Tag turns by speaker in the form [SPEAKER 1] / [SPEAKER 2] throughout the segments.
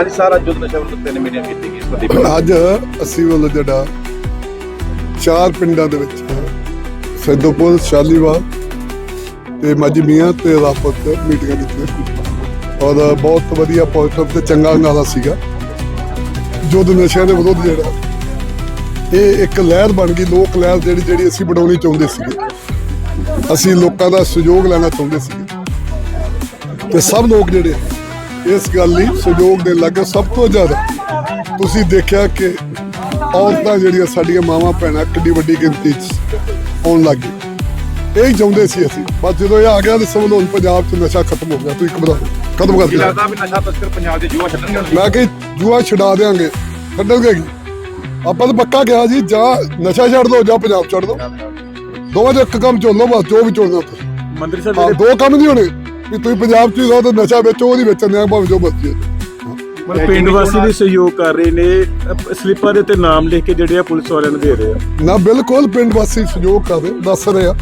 [SPEAKER 1] ਅੱਜ ਸਾਰਾ ਜੁੱਧ ਨਸ਼ਾ ਵਿਰੁੱਧ ਤਿੰਨ ਮੀਟਿੰਗ ਕੀਤੀ ਗਈ ਸੰਦੀਪ
[SPEAKER 2] ਅੱਜ ਅਸੀਂ ਵੱਲੋਂ ਜਿਹੜਾ ਚਾਰ ਪਿੰਡਾਂ ਦੇ ਵਿੱਚ ਸੈਦੋਪੁਰ ਸ਼ਾਲੀਵਾਲ ਤੇ ਮਾਜੀ ਤੇ ਰਾਪਤ ਮੀਟਿੰਗਾਂ ਕੀਤੀਆਂ ਔਰ ਬਹੁਤ ਵਧੀਆ ਪੋਜ਼ਿਟਿਵ ਤੇ ਚੰਗਾ ਨਾਰਾ ਸੀਗਾ। ਜੋ ਨਸ਼ਿਆਂ ਦੇ ਵਿਰੁੱਧ ਜਿਹੜਾ ਇਹ ਇੱਕ ਲਹਿਰ ਬਣ ਗਈ। ਲੋਕ ਲਹਿਰ ਜਿਹੜੀ ਜਿਹੜੀ ਅਸੀਂ ਬਣਾਉਣੀ ਚਾਹੁੰਦੇ ਸੀਗੇ। ਅਸੀਂ ਲੋਕਾਂ ਦਾ ਸਹਿਯੋਗ ਲੈਣਾ ਚਾਹੁੰਦੇ ਸੀਗੇ। ਤੇ ਸਭ ਲੋਕ ਜਿਹੜੇ ਇਸ ਗੱਲ ਲਈ ਸਹਿਯੋਗ ਦੇਣ ਲੱਗੇ ਸਭ ਤੋਂ ਜ਼ਿਆਦਾ। ਤੁਸੀਂ ਦੇਖਿਆ ਕਿ ਔਰਤਾਂ ਜਿਹੜੀਆਂ ਸਾਡੀਆਂ ਮਾਵਾਂ ਭੈਣਾਂ ਕਿੰਨੀ ਵੱਡੀ ਗਿਣਤੀ 'ਚ ਆਉਣ ਲੱਗ ਗਈ ਇਹ ਹੀ ਚਾਹੁੰਦੇ ਸੀ ਅਸੀਂ। ਬਸ ਜਦੋਂ ਇਹ ਆ ਗਿਆ ਤਾਂ ਸਮਝ ਲਓ ਪੰਜਾਬ 'ਚ ਨਸ਼ਾ ਖਤਮ ਹੋ ਗਿਆ। ਤੁਸੀਂ ਘਬਰਾਓ ਖਤਮ ਕਰ ਦਿਆ
[SPEAKER 1] ਲੱਗਦਾ ਵੀ ਨਸ਼ਾ ਤਸਕਰ ਪੰਜਾਬ ਦੇ ਯੁਵਾ ਛੱਡਣਗੇ
[SPEAKER 2] ਮੈਂ ਕਿ ਜੂਆ ਛਡਾ ਦੇਾਂਗੇ ਛੱਡਣਗੇ ਕੀ? ਆਪਾਂ ਤਾਂ ਪੱਕਾ ਕਿਹਾ ਜੀ ਜਾਂ ਨਸ਼ਾ ਛੱਡ ਦੋ ਜਾਂ ਪੰਜਾਬ ਛੱਡ ਦੋ। ਦੋਵਾਂ ਚੋਂ ਇੱਕ ਕੰਮ ਚੁਣ ਲਓ ਬਸ ਜੋ ਵੀ ਚੁਣਨਾ ਤੁਸੀਂ।
[SPEAKER 3] ਮੰਤਰੀ ਸਾਹਿਬ
[SPEAKER 2] ਦੋ ਕੰਮ ਨਹੀਂ ਹੋਣੇ। ਵੀ ਤੁਸੀਂ ਪੰਜਾਬ 'ਚ ਹੀ ਰਹੋ ਤੇ ਨਸ਼ਾ ਵੇਚੋ ਉਹਦੀ ਵੇਚਣ ਦੇ ਭਾਵੇਂ ਜੋ ਮਰਜ਼ੀ ਹੈ।
[SPEAKER 3] ਮਤਲਬ ਪਿੰਡ ਵਾਸੀ ਵੀ ਸਹਿਯੋਗ ਕਰ ਰਹੇ ਨੇ ਅਹ ਸਲਿੱਪਾਂ ਦੇ ਉੱਤੇ ਨਾਮ ਲਿਖ ਕੇ ਜਿਹੜੇ ਆ ਪੁਲਿਸ ਵਾਲਿਆਂ ਨੂੰ ਦੇ ਰਹੇ ਆ।
[SPEAKER 2] ਨਾ ਬਿਲਕੁਲ ਪਿੰਡ ਵਾਸੀ ਸਹਿਯੋਗ ਕਰ ਰਹੇ ਦੱਸ ਰਹੇ ਆ।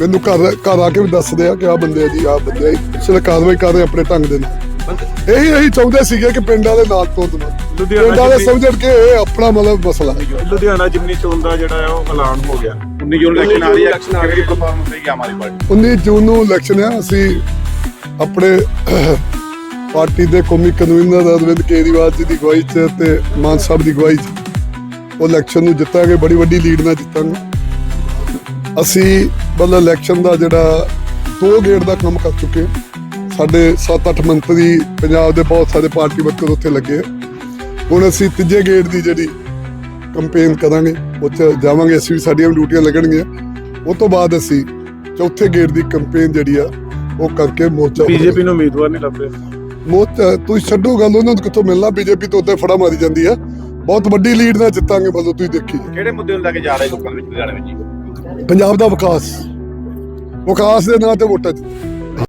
[SPEAKER 2] ਮੈਨੂੰ ਘਰ ਘਰ ਆ ਕੇ ਵੀ ਦੱਸਦੇ ਆ ਕਿ ਆ ਬੰਦੇ ਆ ਜੀ ਆ ਬੰਦੇ ਆ। ਸਿਰ ਕਾਰਵਾਈ ਕਰ ਰਹੇ ਆਪਣੇ ਢੰਗ ਦੇ ਨਾਲ। ਇਹੀ ਇਹੀ ਚਾਹੁੰਦੇ ਸੀਗੇ ਕਿ ਪਿੰਡ ਵਾਲੇ ਨਾਲ ਤੋਂ ਦੇਣ।
[SPEAKER 3] ਲੁਧਿਆਣਾ
[SPEAKER 2] ਪਿੰਡ ਵਾਲੇ
[SPEAKER 3] ਜਿਮਨੀ-
[SPEAKER 2] ਸਮਝਣ ਕਿ ਇਹ ਆਪਣਾ ਮਤਲਬ ਮਸਲਾ ਹੈ
[SPEAKER 3] ਲੁਧਿਆਣਾ ਜਿਮਨੀ ਚੋਣ ਦਾ ਜਿਹੜਾ ਹੈ ਉਹ ਐਲਾਨ ਹੋ ਗਿਆ।
[SPEAKER 1] 19 ਜੂਨ ਇਲੈਕਸ਼ਨ ਆ ਰਹੀ ਹੈ ਕਿਹੜੀ ਪਰਫਾਰਮੈਂਸ ਆਮ ਆਦਮੀ ਪਾਰਟੀ?
[SPEAKER 2] 19 ਜੂਨ ਨੂੰ ਇਲੈਕਸ਼ਨ ਆ ਅਸੀਂ ਆਪਣੇ ਪਾਰਟੀ ਦੇ ਕੌਮੀ ਕਨਵੀਨਰ ਅਰਵਿੰਦ ਕੇਜਰੀਵਾਲ ਜੀ ਦੀ ਅਗਵਾਈ 'ਚ ਤੇ ਮਾਨ ਸਾਹਿਬ ਦੀ ਅਗਵਾਈ 'ਚ ਉਹ ਇਲੈਕਸ਼ਨ ਨੂੰ ਜਿੱਤਾਂਗੇ, ਬੜੀ ਵੱਡੀ ਲੀਡ ਨਾਲ ਜਿੱਤਾਂਗੇ ਅਸੀਂ ਮਤਲਬ ਇਲੈਕਸ਼ਨ ਦਾ ਜਿਹੜਾ ਦੋ ਗੇੜ ਦਾ ਕੰਮ ਕਰ ਚੁੱਕੇ ਹਾਂ। ਸਾਡੇ 7-8 ਮੰਤਰੀ ਪੰਜਾਬ ਦੇ ਬਹੁਤ ਸਾਰੇ ਪਾਰਟੀ ਵਰਕਰ ਉੱਥੇ ਲੱਗੇ ਆ। ਹੁਣ ਅਸੀਂ ਤੀਜੇ ਗੇੜ ਦੀ ਜਿਹੜੀ ਕੰਪੇਨ ਕਰਾਂਗੇ, ਉੱਥੇ ਜਾਵਾਂਗੇ ਅਸੀਂ ਵੀ ਸਾਡੀਆਂ ਵੀ ਡਿਊਟੀਆਂ ਲੱਗਣਗੀਆਂ ਉਹ ਤੋਂ ਬਾਅਦ ਅਸੀਂ ਚੌਥੇ ਗੇੜ ਦੀ ਕੰਪੇਨ ਜਿਹੜੀ ਆ ਉਹ ਕਰਕੇ ਮੋਰਚਾ
[SPEAKER 3] ਬੀਜੇਪੀ ਨੂੰ ਉਮੀਦਵਾਰ ਨਹੀਂ ਲੱਭ ਰਹੇ।
[SPEAKER 2] ਮੋਰਚਾ ਤੁਸੀਂ ਛੱਡੋ ਗੱਲ ਉਹਨਾਂ ਨੂੰ ਕਿੱਥੋਂ ਮਿਲਣਾ? ਬੀਜੇਪੀ ਤੋਂ ਉੱਤੇ ਫੜਾ ਮਾਰੀ ਜਾਂਦੀ ਆ। ਬਹੁਤ ਵੱਡੀ ਲੀਡ ਨਾਲ ਜਿੱਤਾਂਗੇ ਬਸ ਤੁਸੀਂ ਦੇਖੀ।
[SPEAKER 1] ਕਿਹੜੇ ਮੁੱਦੇ ਨੂੰ ਲੈ ਕੇ ਜਾ ਰਹੇ ਲੋਕਾਂ ਦੇ ਵਿੱਚ ਲੁਧਿਆਣੇ ਵਿੱਚ ਜੀ?
[SPEAKER 2] ਪੰਜਾਬ ਦਾ ਵਿਕਾਸ। ਵਿਕਾਸ ਦੇ ਨਾਂ ਤੇ ਵੋਟਾਂ ਜਿੱਤ